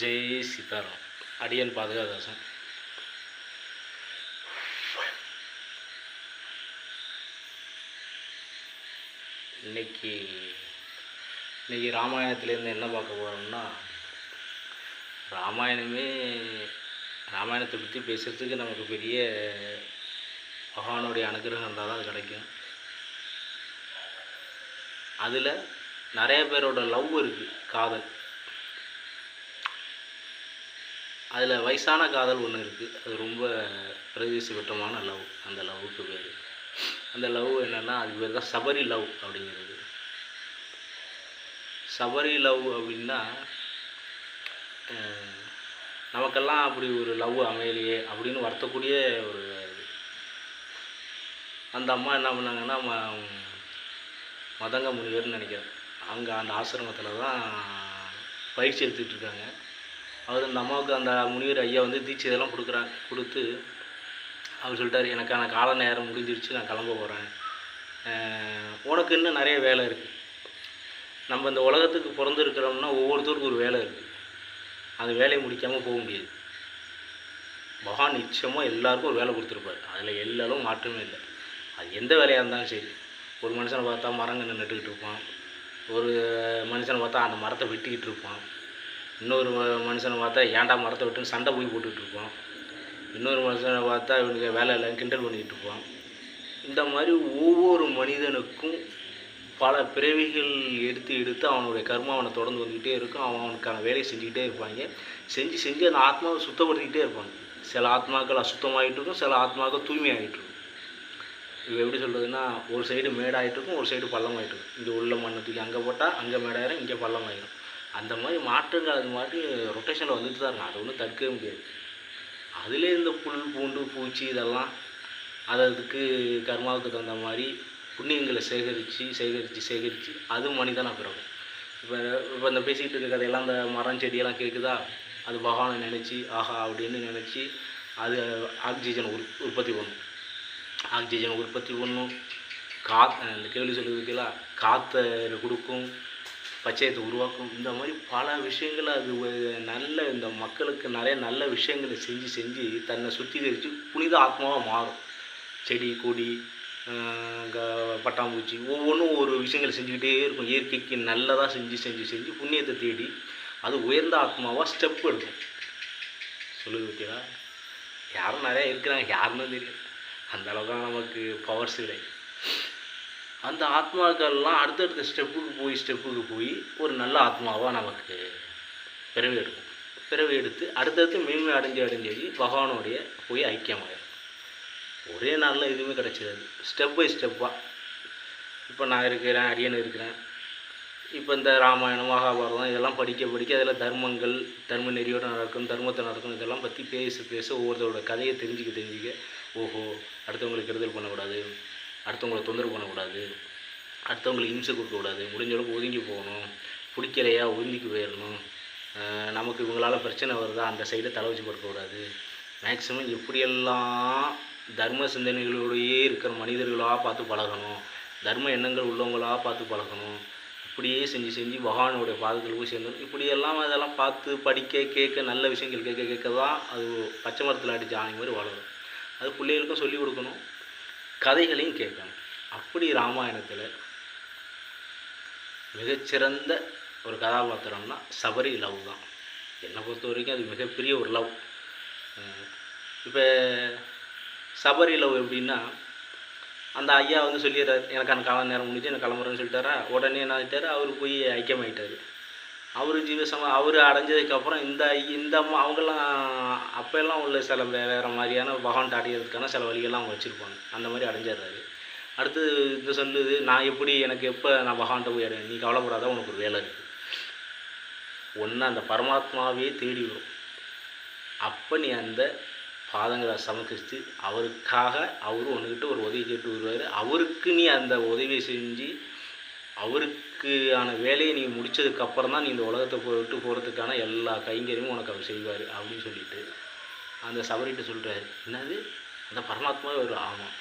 ஜெய் சீதாராம் அடியன் பாதுகாதாசன். இன்னைக்கு இன்னைக்கு ராமாயணத்துலேருந்து என்ன பார்க்க போகிறோம்னா ராமாயணமே ராமாயணத்தை பற்றி பேசுகிறதுக்கு நமக்கு பெரிய பகவானுடைய அனுகிரகம் இருந்தால் தான் அது கிடைக்கும். அதில் நிறைய பேரோட லவ் இருக்குது காதல். அதில் வயசான காதல் ஒன்று இருக்குது அது ரொம்ப பிரதிசுகட்டமான லவ். அந்த லவ்வுக்கு பேர். அந்த லவ் என்னென்னா அதுக்கு பேர் தான் சபரி லவ் அப்படிங்கிறது. சபரி லவ் அப்படின்னா நமக்கெல்லாம் அப்படி ஒரு லவ் அமையலையே அப்படின்னு வருத்தக்கூடிய ஒரு இது. அந்த அம்மா என்ன பண்ணாங்கன்னா ம- மதங்க முனிவர்னு நினைக்கிறேன். அங்கே அந்த ஆசிரமத்தில் தான் பயிற்சி எடுத்துகிட்டு இருக்காங்க. அவர் அந்த அம்மாவுக்கு அந்த முனிவர் ஐயா வந்து தீட்சை இதெல்லாம் கொடுக்குறாங்க கொடுத்து அவர் சொல்லிட்டார் எனக்கான கால நேரம் முடிஞ்சிருச்சு நான் கிளம்ப போகிறேன் உனக்கு இன்னும் நிறைய வேலை இருக்குது நம்ம இந்த உலகத்துக்கு பிறந்திருக்கிறோம்னா ஒவ்வொருத்தருக்கும் ஒரு வேலை இருக்குது அந்த வேலையை முடிக்காமல் போக முடியாது. பகவான் நிச்சயமாக எல்லாருக்கும் ஒரு வேலை கொடுத்துருப்பாரு. அதில் எல்லாரும் மாற்றமே இல்லை. அது எந்த வேலையாக இருந்தாலும் சரி. ஒரு மனுஷனை பார்த்தா மரங்கன்று நட்டுக்கிட்டு இருப்பான். ஒரு மனுஷனை பார்த்தா அந்த மரத்தை வெட்டிக்கிட்டு இருப்பான். இன்னொரு ம- மனுஷனை பார்த்தா ஏன்டா மரத்தை விட்டுன்னு சண்டை போய் போட்டுக்கிட்டு இருப்போம் இன்னொரு மனுஷனை பார்த்தா இவனுக்கு வேலை இல்லைன்னு கிண்டல் பண்ணிக்கிட்டு இருப்போம் இந்த மாதிரி ஒவ்வொரு மனிதனுக்கும் பல பிறவிகள் எடுத்து எடுத்து அவனுடைய கர்மம் அவனை தொடர்ந்து வந்துக்கிட்டே இருக்கும். அவன் அவனுக்கான வேலையை செஞ்சுக்கிட்டே இருப்பாங்க. செஞ்சு செஞ்சு அந்த ஆத்மாவை சுத்தப்படுத்திக்கிட்டே இருப்பாங்க சில ஆத்மாக்கள் அசுத்தமாகிட்டு இருக்கும் சில ஆத்மாக்கள் தூய்மையாகிட்டு இருக்கும். இது எப்படி சொல்கிறதுன்னா ஒரு சைடு மேடாகிட்டு இருக்கும் ஒரு சைடு பள்ளமாகிட்டு இருக்கும். இங்கே உள்ள மண்ணத்துக்கு அங்கே போட்டால் அங்கே மேடாயிரும் இங்கே பள்ளமாயிரும். அந்த மாதிரி மாற்றங்கள் அது மாதிரி ரொட்டேஷனில் வந்துட்டு தான் இருக்கும் அதை ஒன்றும் தடுக்கவே முடியாது. அதிலே இந்த புல் பூண்டு பூச்சி இதெல்லாம் அது அதுக்கு கர்மாவுக்கு தகுந்த மாதிரி புண்ணியங்களை சேகரித்து சேகரித்து சேகரித்து அது மனிதனாக பிறகு இப்போ இப்போ இந்த பேசிக்கிட்டு இருக்க கதையெல்லாம் அந்த மரம் செடியெல்லாம் கேட்குதா அது பகவானை நினச்சி ஆஹா அப்படின்னு நினச்சி அது ஆக்சிஜன் உற் உற்பத்தி பண்ணும். ஆக்சிஜன் உற்பத்தி பண்ணும். கா இந்த கேள்வி சொல்லியிருக்கீங்களா காற்றை கொடுக்கும். பச்சையத்தை உருவாக்கும். இந்த மாதிரி பல விஷயங்களை அது நல்ல இந்த மக்களுக்கு நிறைய நல்ல விஷயங்களை செஞ்சு செஞ்சு தன்னை சுத்திகரித்து புனித ஆத்மாவாக மாறும். செடி கொடி க- பட்டாம்பூச்சி ஒவ்வொன்றும் ஒரு விஷயங்களை செஞ்சுக்கிட்டே இருக்கும். இயற்கைக்கு நல்லதாக செஞ்சு செஞ்சு செஞ்சு புண்ணியத்தை தேடி அது உயர்ந்த ஆத்மாவாக ஸ்டெப் எடுக்கும். சொல்லுது பற்றியா யாரும் நிறையா இருக்கிறாங்க. யாருன்னு தெரியும் அந்தளவுக்கு நமக்கு பவர்ஸ் கிடையாது அந்த ஆத்மாக்கள்லாம் அடுத்தடுத்த ஸ்டெப்புக்கு போய் ஸ்டெப்புக்கு போய் ஒரு நல்ல ஆத்மாவாக நமக்கு பிறவி எடுக்கும். பிறவி எடுத்து அடுத்தடுத்து மேன்மை அடைஞ்சு அடைஞ்சு பகவானுடைய போய் ஐக்கியமாயிடும் ஒரே நாளில் எதுவுமே கிடைச்சிடாது. ஸ்டெப் பை ஸ்டெப்பாக இப்போ நான் இருக்கிறேன் அடியன் இருக்கிறேன். இப்போ இந்த ராமாயணம் மகாபாரதம் இதெல்லாம் படிக்க படிக்க அதில் தர்மங்கள் தர்ம நெறியோட நடக்கும் தர்மத்தை நடக்கும் இதெல்லாம் பற்றி பேச பேச ஒவ்வொருத்தரோட கதையை தெரிஞ்சுக்க தெரிஞ்சுக்க ஓஹோ அடுத்தவங்களுக்கு கெடுதல் பண்ணக்கூடாது. அடுத்தவங்களை தொந்தரவு பண்ணக்கூடாது அடுத்தவங்களுக்கு இம்சை கொடுக்கக்கூடாது முடிஞ்ச அளவுக்கு ஒதுங்கி போகணும் பிடிக்கலையா ஒதுங்கி போயிடணும். நமக்கு இவங்களால் பிரச்சனை வருதா அந்த சைடை தலை வச்சு படுக்கக்கூடாது. மேக்ஸிமம் எப்படியெல்லாம் தர்ம சிந்தனைகளோடையே இருக்கிற மனிதர்களாக பார்த்து பழகணும். தர்ம எண்ணங்கள் உள்ளவங்களாக பார்த்து பழகணும். இப்படியே செஞ்சு செஞ்சு பகவானுடைய பாதத்தில் போய் சேர்ந்தோம். இப்படியெல்லாம் அதெல்லாம் பார்த்து படிக்க கேட்க நல்ல விஷயங்கள் கேட்க கேட்க தான் அது பச்சை மரத்தில் அடித்த ஆணி மாதிரி வளரும் அது பிள்ளைகளுக்கும் சொல்லிக் கொடுக்கணும். கதைகளையும் கேட்கணும். அப்படி ராமாயணத்தில் மிகச்சிறந்த ஒரு கதாபாத்திரம்னா சபரி லவ் தான். என்னை பொறுத்த வரைக்கும் அது மிகப்பெரிய ஒரு லவ். இப்போ சபரி லவ் எப்படின்னா அந்த ஐயா வந்து சொல்லிடுறாரு எனக்கான கால நேரம் முடிஞ்சு எனக்கு கிளம்புறேன்னு சொல்லிட்டாரா? உடனே என்ன ஆகிட்டாரு அவர் போய் ஐக்கியமாயிட்டாரு. அவர் ஜீவசம அவர் அடைஞ்சதுக்கப்புறம் இந்த ஐ- இந்த அம்மா அவங்கெல்லாம் அப்போல்லாம் உள்ள சில வேறு மாதிரியான பகவான் அடையிறதுக்கான சில வழிகள்லாம் அவங்க வச்சுருப்பாங்க. அந்த மாதிரி அடைஞ்சிடுறாரு. அடுத்து இது சொல்லுது நான் எப்படி எனக்கு எப்போ நான் பகவான்கிட்ட போய் அடைவேன் நீ கவலைப்படாத உனக்கு ஒரு வேலை இருக்குது ஒன்று அந்த பரமாத்மாவே தேடி வரும். அப்போ நீ அந்த பாதங்களை சமர்ப்பித்து அவருக்காக அவரும் உன்கிட்ட ஒரு உதவி கேட்டு வருவார். அவருக்கு நீ அந்த உதவியை செஞ்சு அவருக்கான வேலையை நீ முடிச்சதுக்கப்புறம் தான் நீ இந்த உலகத்தை விட்டு போகிறதுக்கான எல்லா கைங்கரியமும் உனக்கு அவர் செய்வார் அப்படின்னு சொல்லிட்டு அந்த சபரிட்டு சொல்கிறாரு என்னது? அந்த பரமாத்மாவே ஒரு ஆமாம்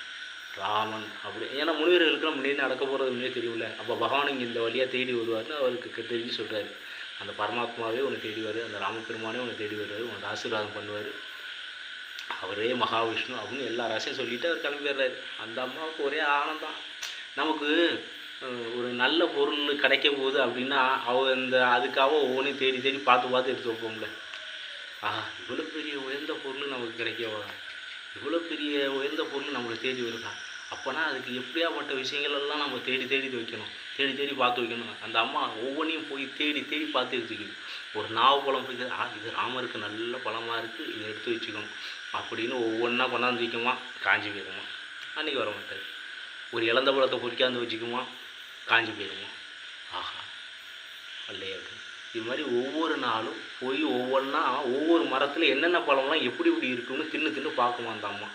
ராமன் அப்படி. ஏன்னா முனிவர்களுக்குலாம் முன்னாடி நடக்க போகிறது முன்னே தெரியல அப்போ பகவான் இங்கே இந்த வழியாக தேடி வருவார்னு அவருக்கு தெரிஞ்சு சொல்கிறாரு அந்த பரமாத்மாவே உன்னை தேடி வருவார் அந்த ராமபெருமானே உன்னை தேடி வருவார் உனக்கு ஆசீர்வாதம் பண்ணுவார். அவரே மகாவிஷ்ணு அப்படின்னு எல்லா ரசையும் சொல்லிவிட்டு அவர் கிளம்பிடுறாரு. அந்த அம்மாவுக்கு ஒரே ஆனந்தம். நமக்கு நல்ல பொருள் கிடைக்க போகுது அப்படின்னா அவ இந்த அதுக்காக ஒவ்வொன்றையும் தேடி தேடி பார்த்து பார்த்து எடுத்து வைப்போம்ல. ஆஹா இவ்வளோ பெரிய உயர்ந்த பொருள் நமக்கு கிடைக்கவா? இவ்வளோ பெரிய உயர்ந்த பொருள் நம்மளை தேடி வருதா? அப்போனா அதுக்கு எப்படியாப்பட்ட விஷயங்கள் எல்லாம் நம்ம தேடி தேடி வைக்கணும். தேடி தேடி பார்த்து வைக்கணும் அந்த அம்மா ஒவ்வொன்றையும் போய் தேடி தேடி பார்த்து எடுத்துக்கணும் ஒரு நாவு பழம் இருக்குது. ஆ இது ராமருக்கு நல்ல பழமாக இருக்குது இதை எடுத்து வச்சுக்கணும். அப்படின்னு ஒவ்வொன்றா கொண்டாந்து வைக்குமா? காஞ்சி போயிருமா? அன்றைக்கி வர மாட்டார் ஒரு இளந்த பழத்தை பொறிக்காந்து வச்சுக்குமா? காஞ்சி போயிடுவோம் ஆஹா அல்லையா. இது மாதிரி ஒவ்வொரு நாளும் போய் ஒவ்வொன்றா ஒவ்வொரு மரத்தில் என்னென்ன பழம்லாம் எப்படி இப்படி இருக்குன்னு தின்னு தின்னு பார்க்குமா அந்த அம்மா.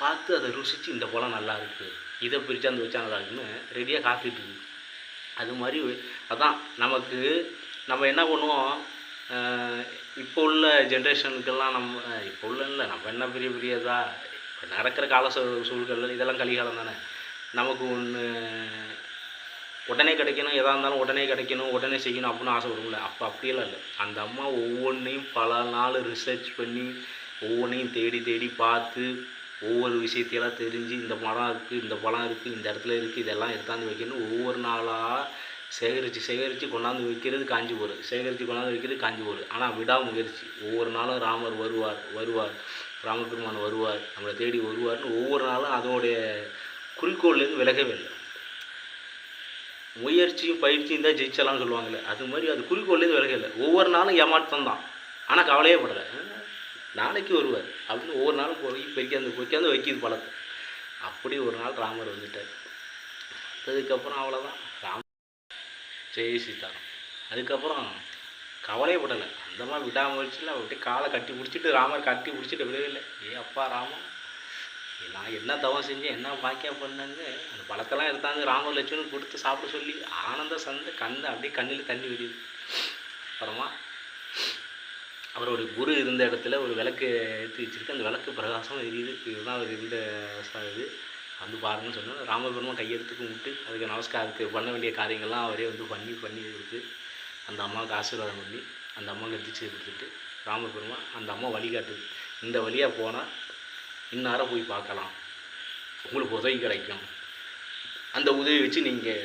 பார்த்து அதை ருசித்து இந்த பழம் நல்லா இருக்குது இதை பிரித்தாந்து வச்சா நல்லா இருக்குன்னு ரெடியாக காத்துட்டு இருக்கு. அது மாதிரி அதான் நமக்கு நம்ம என்ன பண்ணுவோம்? இப்போ உள்ள ஜென்ரேஷனுக்கெல்லாம் நம்ம இப்போ உள்ள இல்லை. நம்ம என்ன பெரிய பெரியதா? இப்போ நடக்கிற கால சூழ் சூழ்கள் இதெல்லாம் கலிகாலம் தானே நமக்கு ஒன்று உடனே கிடைக்கணும் எதாக இருந்தாலும் உடனே கிடைக்கணும் உடனே செய்யணும் அப்படின்னு ஆசைப்படும்ல அப்போ அப்படியெல்லாம் இல்லை. அந்த அம்மா ஒவ்வொன்றையும் பல நாள் ரிசர்ச் பண்ணி ஒவ்வொன்றையும் தேடி தேடி பார்த்து ஒவ்வொரு விஷயத்தையெல்லாம் தெரிஞ்சு இந்த மரம் இருக்குது இந்த பழம் இருக்குது இந்த இடத்துல இருக்குது இதெல்லாம் எடுத்தாந்து வைக்கணும் ஒவ்வொரு நாளாக சேகரித்து சேகரித்து கொண்டாந்து வைக்கிறது காஞ்சி போகுது சேகரித்து கொண்டாந்து வைக்கிறது காஞ்சி போகுது ஆனால் விடாமுயற்சி. ஒவ்வொரு நாளும் ராமர் வருவார் வருவார். ராமபெருமான் வருவார் நம்மளை தேடி வருவார்னு ஒவ்வொரு நாளும் அதோடைய குறிக்கோள்லேருந்து விலக வேண்டும் முயற்சியும் பயிற்சியும் தான் ஜெயிச்சலாம்னு சொல்லுவாங்கள்ல அது மாதிரி அது குறிக்கோள்லேருந்து விலகவே ஒவ்வொரு நாளும் ஏமாற்றம் தான். ஆனால் கவலையே படலை. நாளைக்கு வருவார். அப்படின்னு ஒவ்வொரு நாளும் போய் பொய்க்காந்து பொய்க்காந்து வைக்கிது பழத்தை அப்படி ஒரு நாள் ராமர் வந்துட்டார். அதுக்கப்புறம் அவ்வளோதான் ராம் ஜெய் சீதாராம். அதுக்கப்புறம் கவலையப்படலை அந்த மாதிரி விடாமுயற்சியில் அப்படியே காலை கட்டி பிடிச்சிட்டு ராமர் கட்டி பிடிச்சிட்டு விடவே இல்லை. ஏ அப்பா ராமன் நான் என்ன தவம் செஞ்சேன் என்ன பாக்கியம் பண்ணேன்னு அந்த பழத்தெல்லாம் எடுத்தாந்து ராமர் லட்சுமணன் கொடுத்து சாப்பிட சொல்லி ஆனந்த சந்தை கண்ணு அப்படியே கண்ணில் தண்ணி விடுது அப்புறமா அவரோட குரு இருந்த இடத்துல ஒரு விளக்கு எடுத்து வச்சுருக்கு. அந்த விளக்கு பிரகாசம் எரியுது. இதுதான் அவர் இருந்த இது. வந்து பாருங்கன்னு சொன்னால் ராமபெருமா கையெடுத்து கும்பிட்டு அதுக்கு நமஸ்காரத்துக்கு பண்ண வேண்டிய காரியங்கள்லாம் அவரே வந்து பண்ணி பண்ணி கொடுத்து அந்த அம்மாவுக்கு ஆசீர்வாதம் பண்ணி அந்த அம்மாவுக்கு தீட்சை கொடுத்துட்டு ராமபெருமான் அந்த அம்மா வழிகாட்டுது. இந்த வழியாக போனால் இன்னார போய் பார்க்கலாம். உங்களுக்கு உதவி கிடைக்கும். அந்த உதவி வச்சு நீங்கள்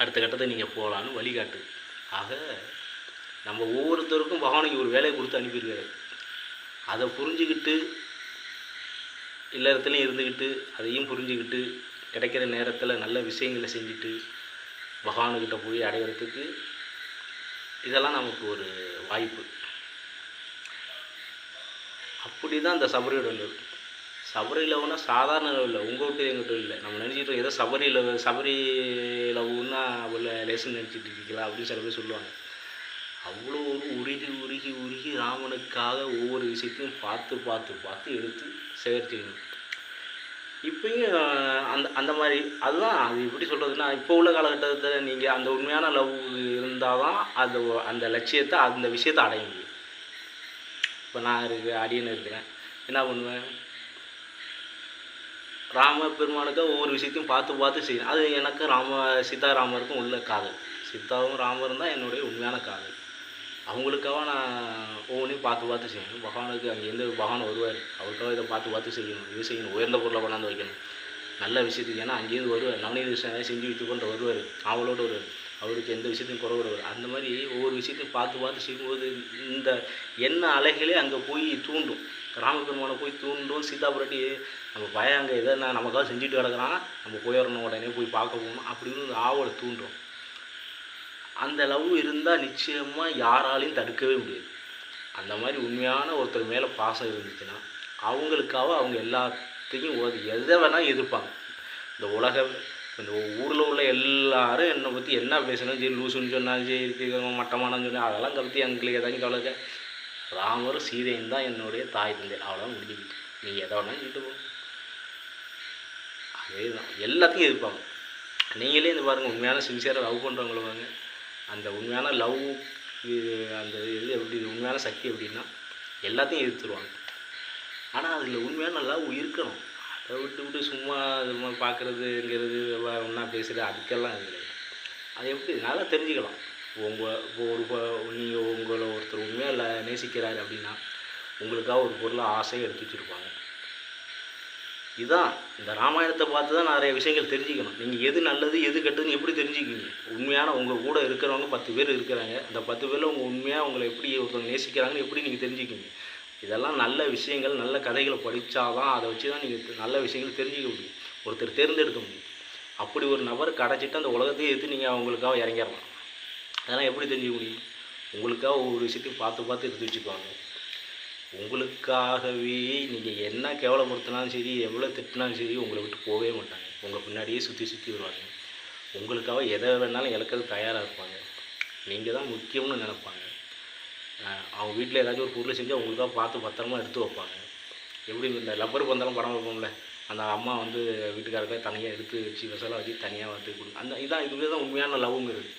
அடுத்த கட்டத்தை நீங்கள் போகலான்னு வழிகாட்டு. ஆக நம்ம ஒவ்வொருத்தருக்கும் பகவானுக்கு ஒரு வேலையை கொடுத்து அனுப்பியிருக்காரு. அதை புரிஞ்சுக்கிட்டு இல்லறத்துலையும் இருந்துக்கிட்டு அதையும் புரிஞ்சுக்கிட்டு கிடைக்கிற நேரத்தில் நல்ல விஷயங்களை செஞ்சுட்டு பகவானுக்கிட்ட போய் அடையிறதுக்கு இதெல்லாம் நமக்கு ஒரு வாய்ப்பு. அப்படி தான் அந்த சபரியோட லெவல் சபரி லவ்னா சாதாரண லெவலில் உங்கள் விட்டு எங்கிட்ட இல்லை. நம்ம நினச்சிட்டு ஏதோ சபரி லவ் சபரி லவ்னா அவ்வளோ லேசன் நினச்சிட்டு இருக்கீங்களா? அப்படின்னு சில பேர் சொல்லுவாங்க. அவ்வளோ ஒரு உருகி உருகி உருகி ராமனுக்காக ஒவ்வொரு விஷயத்தையும் பார்த்து பார்த்து பார்த்து எடுத்து சேகரிச்சுக்கணும் இப்பயும் அந்த அந்த மாதிரி அதுதான் அது எப்படி சொல்கிறதுனா இப்போ உள்ள காலகட்டத்தில் நீங்கள் அந்த உண்மையான லவ் இருந்தால் தான் அந்த அந்த லட்சியத்தை அந்த விஷயத்தை அடைய முடியும். இப்போ நான் இருக்கு அடியன் இருக்கிறேன். என்ன பண்ணுவேன்? ராம பெருமானுக்கு ஒவ்வொரு விஷயத்தையும் பார்த்து பார்த்து செய்யணும். அது எனக்கு ராம சீதாராமருக்கும் உள்ள காதல். சீதாவும் ராமரும் தான் என்னுடைய உண்மையான காதல். அவங்களுக்காக நான் ஒவ்வொன்றையும் பார்த்து பார்த்து செய்யணும். பகவானுக்கு அங்கேருந்து பகவான் வருவார். அவருக்காக இதை பார்த்து பார்த்து செய்யணும். இது செய்யணும். உயர்ந்த பொருளை கொண்டாந்து வைக்கணும். நல்ல விஷயத்துக்கு. ஏன்னா அங்கேருந்து வருவார். நவநீத விஷயம் செஞ்சு வைத்து கொண்டு வருவார். அவளோட வருவார். அவருக்கு எந்த விஷயத்தையும் குறை வருவார். அந்த மாதிரி ஒவ்வொரு விஷயத்தையும் பார்த்து பார்த்து செய்யும்போது இந்த எண்ண அலைகளே அங்கே போய் தூண்டும். ராமபெருமானை போய் தூண்டும். சீதாபுரட்டி நம்ம பயம் அங்கே எதை நான் நமக்காக செஞ்சுட்டு கிடக்குறான் நம்ம போயிடணும் உடனே போய் பார்க்க போகணும் அப்படின்னு ஒரு ஆவலை தூண்டும். அந்த லவ் இருந்தால் நிச்சயமாக யாராலையும் தடுக்கவே முடியாது. அந்த மாதிரி உண்மையான ஒருத்தர் மேலே பாசம் இருந்துச்சுன்னா அவங்களுக்காக அவங்க எல்லாத்தையும் ஒரு எதை வேணால் எதிர்ப்பாங்க. இந்த உலக இந்த ஊரில் உள்ள எல்லாரும் என்னை பற்றி என்ன பேசணும் சரி லூசுன்னு சொன்னாலும் சரி இருக்கிறவங்க மட்டமானு சொன்னா அதெல்லாம் பற்றி எங்களுக்கு ஏதாச்சும் கவலை ராமரும் சீதையும் தான் என்னுடைய தாய் தந்தை. அவ்வளோதான் முடிஞ்சுக்கிட்டு நீங்கள் எதை வேணாலும் சொல்லிட்டு போங்க அதே தான் எல்லாத்தையும் எதிர்ப்பாங்க. நீங்களே இந்த பாருங்கள் உண்மையான சின்சியராக லவ் பண்ணுறவங்கள பாருங்க. அந்த உண்மையான லவ் இது அந்த இது எப்படி உண்மையான சக்தி எப்படின்னா எல்லாத்தையும் எதிர்த்துருவாங்க. ஆனால் அதில் உண்மையான லவ் இருக்கணும். அதை விட்டு விட்டு சும்மா சும்மா பார்க்குறதுங்கிறது ஒன்றா பேசுகிறது அதுக்கெல்லாம் இது கிடையாது. அதை எப்படி நல்லா தெரிஞ்சுக்கலாம். உங்கள் இப்போ ஒரு நீங்கள் உங்களை ஒருத்தர் உண்மையாக இல்லை நேசிக்கிறாரு அப்படின்னா உங்களுக்காக ஒரு பொருளை ஆசையாக எடுத்து வச்சுருப்பாங்க. இதுதான் இந்த ராமாயணத்தை பார்த்து தான் நிறைய விஷயங்கள் தெரிஞ்சுக்கணும். நீங்கள் எது நல்லது எது கெட்டதுன்னு எப்படி தெரிஞ்சுக்குவீங்க? உண்மையான உங்கள் கூட இருக்கிறவங்க பத்து பேர் இருக்கிறாங்க. அந்த பத்து பேரில் உங்கள் உண்மையாக உங்களை எப்படி ஒருத்தவங்க நேசிக்கிறாங்கன்னு எப்படி நீங்கள் தெரிஞ்சுக்குவீங்க? இதெல்லாம் நல்ல விஷயங்கள் நல்ல கதைகளை படித்தாதான் அதை வச்சு தான் நீங்கள் நல்ல விஷயங்கள் தெரிஞ்சுக்க முடியும். ஒருத்தர் தேர்ந்தெடுக்க முடியும். அப்படி ஒரு நபர் கடைச்சிட்டு அந்த உலகத்தையே எடுத்து நீங்கள் அவங்களுக்காக இறங்கிடலாம். அதெல்லாம் எப்படி தெரிஞ்சுக்க முடியும்? உங்களுக்காக ஒவ்வொரு விஷயத்தையும் பார்த்து பார்த்து எடுத்து வச்சுக்குவாங்க. உங்களுக்காகவே நீங்கள் என்ன கேவலப்படுத்தினாலும் சரி எவ்வளோ திட்டினாலும் சரி உங்களை விட்டு போகவே மாட்டாங்க. உங்கள் பின்னாடியே சுற்றி சுற்றி வருவாங்க. உங்களுக்காக எதை வேணாலும் இழக்கிறது தயாராக இருப்பாங்க. நீங்கள் தான் முக்கியம்னு நினைப்பாங்க. அவங்க வீட்டில் ஏதாச்சும் ஒரு பொருளை செஞ்சு அவங்களுக்காக பார்த்து பத்திரமா எடுத்து வைப்பாங்க. எப்படி இந்த லப்பர் பந்தாலும் படம் வைப்போம்ல? அந்த அம்மா வந்து வீட்டுக்காரர்களை தனியாக எடுத்து வச்சு விசலாக வச்சு தனியாக வந்து கொடு அந்த இதான் இதுவே தான் உண்மையான லவ்ங்கிறது.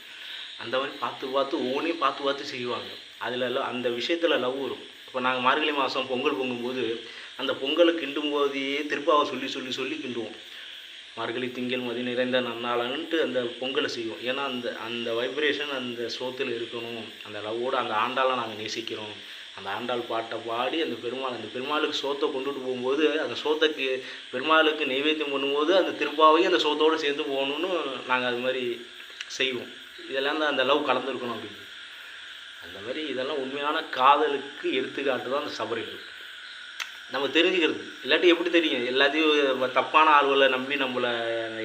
அந்த மாதிரி பார்த்து பார்த்து ஒவ்வொன்றையும் பார்த்து பார்த்து செய்வாங்க. அதில் எல்லாம் அந்த விஷயத்தில் லவ் வரும். இப்போ நாங்கள் மார்கழி மாதம் பொங்கல் பொங்கும்போது அந்த பொங்கலை கிண்டும் போதே திருப்பாவை சொல்லி சொல்லி சொல்லி கிண்டுவோம். மார்கழி திங்கள் மதி நிறைந்த நன்னாளன்ட்டு அந்த பொங்கலை செய்வோம். ஏன்னா அந்த அந்த வைப்ரேஷன் அந்த சோத்தில் இருக்கணும். அந்த லவ்வோடு அந்த ஆண்டாளை நாங்கள் நேசிக்கிறோம். அந்த ஆண்டாள் பாட்டை பாடி அந்த பெருமாள் அந்த பெருமாளுக்கு சோத்தை கொண்டுட்டு போகும்போது அந்த சோத்தைக்கு பெருமாளுக்கு நைவேத்தியம் பண்ணும்போது அந்த திருப்பாவையும் அந்த சோத்தோடு சேர்ந்து போகணும்னு நாங்கள் அது மாதிரி செய்வோம். இதெல்லாம் தான் அந்த லவ் கலந்துருக்கணும் அப்படின்னு. அந்த மாதிரி இதெல்லாம் உண்மையான காதலுக்கு எடுத்துக்காட்டு தான் அந்த சபரிகள் நம்ம தெரிஞ்சுக்கிறது. இல்லாட்டி எப்படி தெரியும்? எல்லாத்தையும் நம்ம தப்பான ஆள்களை நம்பி நம்மளை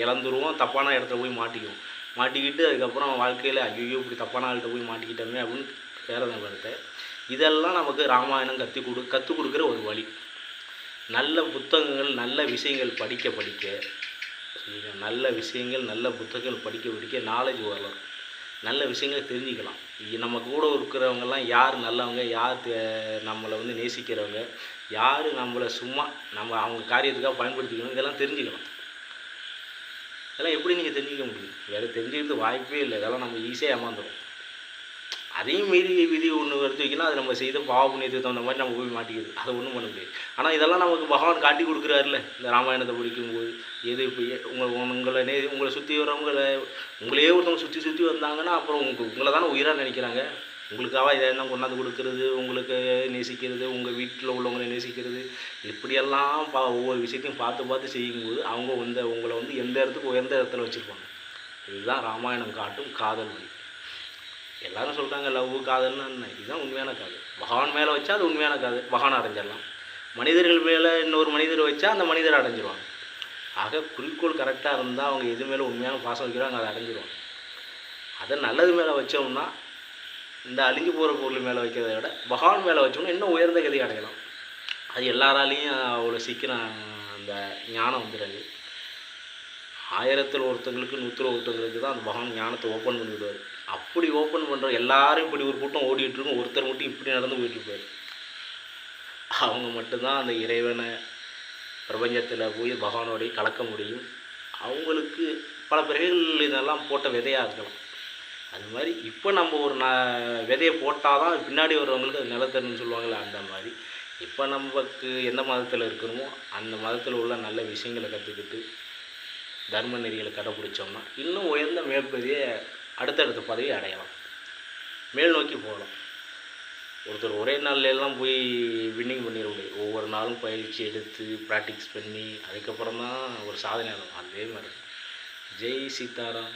இழந்துருவோம். தப்பான இடத்துல போய் மாட்டிக்குவோம். மாட்டிக்கிட்டு அதுக்கப்புறம் வாழ்க்கையில் ஐயோ இப்படி தப்பான ஆள்கிட்ட போய் மாட்டிக்கிட்டோமே அப்படின்னு பேரதை வருது. இதெல்லாம் நமக்கு ராமாயணம் கற்றுக் கொடு கற்றுக் கொடுக்குற ஒரு வழி. நல்ல புத்தகங்கள் நல்ல விஷயங்கள் படிக்க படிக்க நல்ல விஷயங்கள் நல்ல புத்தகங்கள் படிக்க படிக்க நாலேஜ் வளரும் நல்ல விஷயங்களை தெரிஞ்சுக்கலாம். நம்ம கூட இருக்கிறவங்கெல்லாம் யார் நல்லவங்க யார் தே- நம்மளை வந்து நேசிக்கிறவங்க யார் நம்மளை சும்மா நம்ம அவங்க காரியத்துக்காக பயன்படுத்திக்கணும் இதெல்லாம் தெரிஞ்சுக்கலாம். இதெல்லாம் எப்படி நீங்கள் தெரிஞ்சுக்க முடியும்? வேறு தெரிஞ்சுக்கிறது வாய்ப்பே இல்லை. இதெல்லாம் நம்ம ஈஸியாக ஏமாந்துடும் அதையும் மீறி விதி ஒன்று எடுத்து வைக்கணும் அது நம்ம செய்த பாவ புண்ணியத்துக்கு தகுந்த மாதிரி நம்ம போய் மாட்டிக்கிது அதை ஒன்றும் பண்ண முடியாது. ஆனால் இதெல்லாம் நமக்கு பகவான் காட்டி கொடுக்குறாருல இந்த ராமாயணத்தை படிக்கும்போது. எது இப்போ உங்கள் உங்களை நே உங்களை சுற்றி வரவங்களை உங்களையே ஒருத்தவங்க சுற்றி சுற்றி வந்தாங்கன்னா அப்புறம் உங்களுக்கு உங்களை தானே உயிராக நினைக்கிறாங்க. உங்களுக்காக இதை தான் கொண்டாந்து கொடுக்கறது உங்களுக்கு நேசிக்கிறது உங்கள் வீட்டில் உள்ளவங்களை நேசிக்கிறது. இப்படியெல்லாம் பா ஒவ்வொரு விஷயத்தையும் பார்த்து பார்த்து செய்யும்போது அவங்க வந்து உங்களை வந்து எந்த இடத்துக்கு உயர்ந்த இடத்துல வச்சுருப்பாங்க. இதுதான் ராமாயணம் காட்டும் காதல் வழி. எல்லாரும் சொல்கிறாங்க லவ் காதல்னு என்ன? இதுதான் உண்மையான காதல். பகவான் மேலே வச்சா அது உண்மையான காதல். பகவான் அடைஞ்சிடலாம். மனிதர்கள் மேலே இன்னொரு மனிதர் வச்சா அந்த மனிதர் அடைஞ்சிடுவாங்க ஆக குறிக்கோள் கரெக்டாக இருந்தால் அவங்க எது மேலே உண்மையான பாசம் வைக்கிறாங்க அதை அடைஞ்சிடுவாங்க அதை நல்லது மேலே வச்சோம்னா இந்த அழிஞ்சு போகிற பொருள் மேலே வைக்கிறத விட பகவான் மேலே வச்சோம்னா இன்னும் உயர்ந்த கதி அடையலாம். அது எல்லாராலையும் அவ்வளோ சீக்கிரம் அந்த ஞானம் வந்துடாது. ஆயிரத்தில் ஒருத்தங்களுக்கு நூற்றில் ஒருத்தங்களுக்கு தான் அந்த பகவான் ஞானத்தை ஓப்பன் பண்ணி விடுவார். அப்படி ஓப்பன் பண்ணுற எல்லாரும் இப்படி ஒரு கூட்டம் ஓடிட்டு இருக்கும். ஒருத்தர் மட்டும் இப்படி நடந்து போயிட்டு அவங்க மட்டும்தான் அந்த இறைவனை பிரபஞ்சத்தில் போய் பகவானோடய கலக்க முடியும். அவங்களுக்கு பல பிறகுகள் இதெல்லாம் போட்ட விதையாக இருக்கலாம். அது மாதிரி இப்போ நம்ம ஒரு ந விதையை போட்டால் தான் பின்னாடி வர்றவங்களுக்கு அது நிலத்தருன்னு சொல்லுவாங்கள்ல அந்த மாதிரி. இப்போ நமக்கு எந்த மதத்தில் இருக்கிறோமோ அந்த மதத்தில் உள்ள நல்ல விஷயங்களை கற்றுக்கிட்டு தர்ம நெறிகளை கடைப்பிடிச்சோம்னா இன்னும் உயர்ந்த மேற்பதியை அடுத்தடுத்த பதவி அடையலாம். மேல் நோக்கி போகலாம் ஒருத்தர் ஒரே நாள்லாம் போய் வின்னிங் பண்ணிட முடியும் ஒவ்வொரு நாளும் பயிற்சி எடுத்து ப்ராக்டிஸ் பண்ணி அதுக்கப்புறம் தான் ஒரு சாதனை ஆகும் அதே மாதிரி ஜெய் சீதாராம்.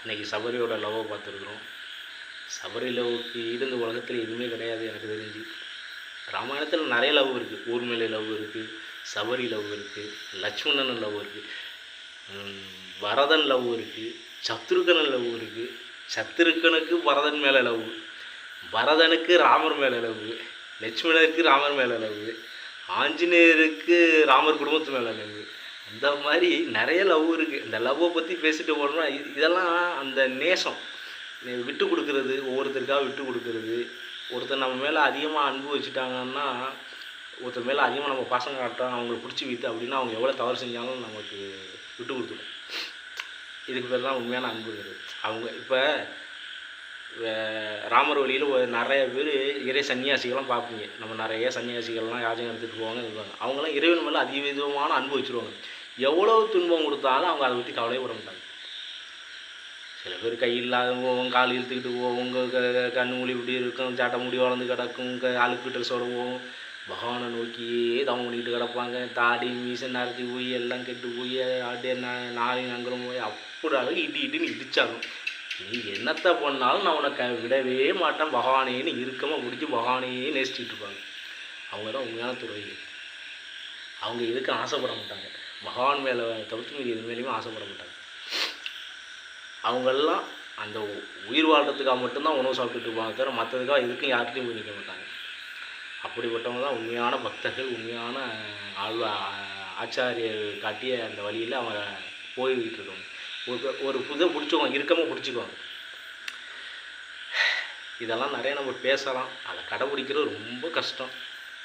இன்றைக்கி சபரியோட லவ்வை பார்த்துருக்குறோம். சபரி லவ்வுக்கு இருந்த உலகத்தில் எதுவுமே கிடையாது எனக்கு தெரிஞ்சு. ராமாயணத்தில் நிறைய லவ் இருக்குது ஊர்மேலை லவ் இருக்குது சபரி லவ் இருக்குது லக்ஷ்மணன் லவ் இருக்குது பரதன் லவ் இருக்குது சத்ருகனன் லவ் இருக்குது சத்ருக்கனுக்கு பரதன் மேலே லவ். பரதனுக்கு ராமர் மேலே லவ். லட்சுமணருக்கு ராமர் மேலே லவ். ஆஞ்சநேயருக்கு ராமர் குடும்பத்து மேலே லவ். அந்த மாதிரி நிறைய லவ் இருக்குது இந்த லவ்வை பற்றி பேசிட்டு போனோம்னா இதெல்லாம் அந்த நேசம். விட்டு கொடுக்கறது ஒவ்வொருத்தருக்காக விட்டு கொடுக்கறது. ஒருத்தர் நம்ம மேலே அதிகமாக அன்பு வச்சுட்டாங்கன்னா ஒருத்தர் மேலே அதிகமாக நம்ம பசங்க காட்டுறோம் அவங்களை பிடிச்சி வைத்து அப்படின்னா அவங்க எவ்வளோ தவறு செஞ்சாலும் நமக்கு விட்டு கொடுத்துடும். இதுக்கு பேர் தான் உண்மையான அன்புங்கிறது அவங்க இப்போ ராமர் வழியில் ஒரு நிறைய பேர் இறை சன்னியாசிகள்லாம் பார்ப்பீங்க. நம்ம நிறைய சன்னியாசிகள்லாம் யாஜகம் எடுத்துகிட்டு போவாங்க இருப்பாங்க அவங்களாம் இறைவன் மேலே அதிவிதமான அன்பு வச்சுருவாங்க. எவ்வளோ துன்பம் கொடுத்தாலும் அவங்க அதை பற்றி கவலையே மாட்டாங்க. சில பேர் கை இல்லாத போவோம் கால் இழுத்துக்கிட்டு போவோம் க- கண்ணு மூடி இப்படி இருக்கும் சாட்டை முடி வளர்ந்து கிடக்கும் க- அழுக்கு ட்ரெஸ்ஸோட போவோம் பகவானை நோக்கியே தவம் பண்ணிக்கிட்டு கிடப்பாங்க. தாடி மீசை நரைச்சி போய் எல்லாம் கெட்டு போய் அப்படியே நா- நாரி போய் அப்படி அளவு இடி இடின்னு இடிச்சாலும். நீ என்னத்தை பண்ணாலும் நான் உனக்கு விடவே மாட்டேன். பகவானேன்னு இறுக்கமாக பிடிச்சி பகவானையே நேசிச்சுட்டு இருப்பாங்க. அவங்க தான் உண்மையான துறவிகள். அவங்க எதுக்கு ஆசைப்பட மாட்டாங்க. பகவான் மேலே தவிர்த்து மீது எது மேலேயுமே ஆசைப்பட மாட்டாங்க. அவங்கெல்லாம் அந்த உயிர் வாழ்றதுக்காக மட்டும்தான் உணவு சாப்பிட்டுட்டு இருப்பாங்க தவிர மற்றதுக்காக எதுக்கும் யார்கிட்டையும் போய் நிற்க மாட்டாங்க. அப்படிப்பட்டவங்க தான் உண்மையான பக்தர்கள் உண்மையான ஆழ்வா ஆச்சாரியர் காட்டிய அந்த வழியில் அவங்க போய்கிட்டு இருக்கவங்க ஒரு ஒரு புதை பிடிச்சிக்குவாங்க இறுக்கமாக பிடிச்சிக்குவாங்க. இதெல்லாம் நிறைய நம்ம பேசலாம். அதை கடைபிடிக்கிறது ரொம்ப கஷ்டம்.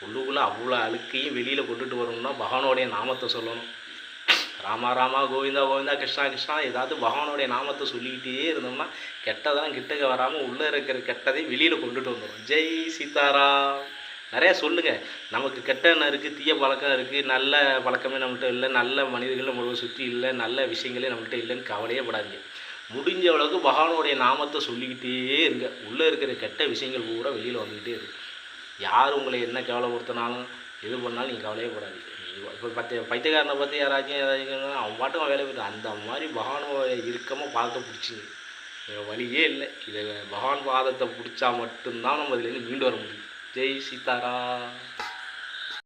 உள்ளுக்குள்ளே அவ்வளோ அழுக்கையும் வெளியில் கொண்டுட்டு வரணும்னா பகவானுடைய நாமத்தை சொல்லணும். ராமா ராமா கோவிந்தா கோவிந்தா கிருஷ்ணா கிருஷ்ணா ஏதாவது பகவானுடைய நாமத்தை சொல்லிக்கிட்டே இருந்தோம்னா கெட்டதெல்லாம் கிட்டக்க வராமல் உள்ளே இருக்கிற கெட்டதை வெளியில் கொண்டுட்டு வந்துடும் ஜெய் சீதாராம். நிறையா சொல்லுங்கள் நமக்கு கெட்ட எண்ணம் இருக்குது தீய பழக்கம் இருக்குது நல்ல பழக்கமே நம்மகிட்ட இல்லை நல்ல மனிதர்கள் நம்மளை சுற்றி இல்லை நல்ல விஷயங்களே நம்மகிட்ட இல்லைன்னு கவலையே படாதீங்க. முடிஞ்ச அளவுக்கு பகவானுடைய நாமத்தை சொல்லிக்கிட்டே இருங்க. உள்ளே இருக்கிற கெட்ட விஷயங்கள் பூரா வெளியில் வந்துக்கிட்டே இருக்கு. யார் உங்களை என்ன கவலைப்படுத்தினாலும் எது பண்ணாலும் நீங்கள் கவலையே படாதீங்க. இப்போ பத்து பைத்தியக்காரனை பற்றி யாராச்சும் ஏதாச்சும் அவன் பாட்டும் வேலை போயிட்டு அந்த மாதிரி பகவானை இறுக்கமாக பாதத்தை பிடிச்சிங்க வழியே இல்லை. இதை பகவான் பாதத்தை பிடிச்சா மட்டும்தான் நம்ம இதுலேருந்து மீண்டு வர முடியும். ஜெய் சீதாராம்